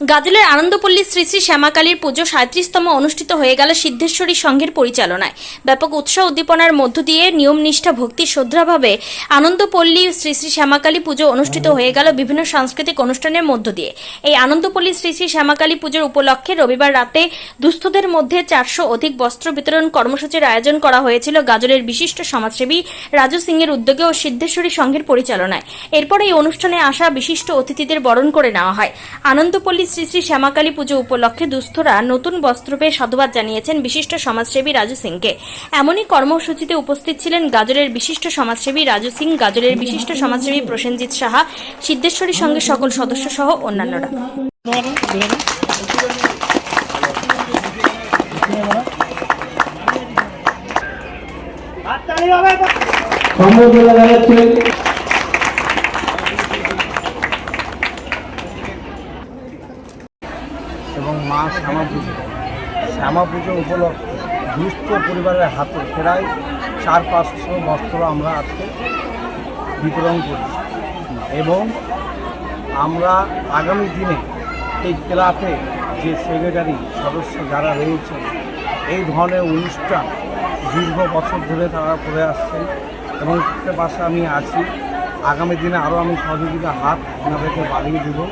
গাজলের আনন্দপল্লী শ্রী শ্রী শ্যামাকালীর পুজো সাঁত্রিশতম অনুষ্ঠিত হয়ে গেল সিদ্ধেশ্বরী সংঘের পরিচালনায়। ব্যাপক উৎসাহ উদ্দীপনার মধ্য দিয়ে নিয়মনিষ্ঠা ভক্তি শ্রদ্ধাভাবে আনন্দপল্লী শ্রী শ্রী শ্যামাকালী পুজো অনুষ্ঠিত হয়ে গেল বিভিন্ন সাংস্কৃতিক অনুষ্ঠানের মধ্য দিয়ে। এই আনন্দপল্লী শ্রী শ্রী শ্যামাকালী পুজোর উপলক্ষে রবিবার রাতে দুস্থদের মধ্যে চারশো অধিক বস্ত্র বিতরণ কর্মসূচির আয়োজন করা হয়েছিল গাজলের বিশিষ্ট সমাজসেবী রাজু সিংয়ের উদ্যোগে ও সিদ্ধেশ্বরী সংঘের পরিচালনায়। এরপর এই অনুষ্ঠানে আসা বিশিষ্ট অতিথিদের বরণ করে নেওয়া হয়। আনন্দপল্লী শ্রী শ্রী শ্যামাকালী পুজো উপলক্ষে দুস্থরা নতুন বস্ত্র পেয়ে সাধুবাদ জানিয়েছেন বিশিষ্ট সমাজসেবী রাজু সিংকে। এমনই কর্মসূচিতে উপস্থিত ছিলেন গাজলের বিশিষ্ট সমাজসেবী রাজু সিং গাজলের বিশিষ্ট সমাজসেবী প্রসেনজিৎ সাহা সিদ্ধেশ্বরীর সঙ্গে সকল সদস্য সহ অন্যান্যরা। বলে এবং মা শ্যামা পুজো। শ্যামা পুজো উপলক্ষে দুস্থ পরিবারের হাতে প্রায় চার পাঁচশো বস্ত্র আমরা আজকে বিতরণ করি এবং আমরা আগামী দিনে এই ক্লাবে যে সেক্রেটারি সদস্য যারা রয়েছেন, এই ধরনের অনুষ্ঠান দীর্ঘ বছর ধরে তারা করে আসছেন এবং পাশে আমি আছি। আগামী দিনে আরও আমি সহযোগিতা হাত ওনাদেরকে বাড়িয়ে দেবো।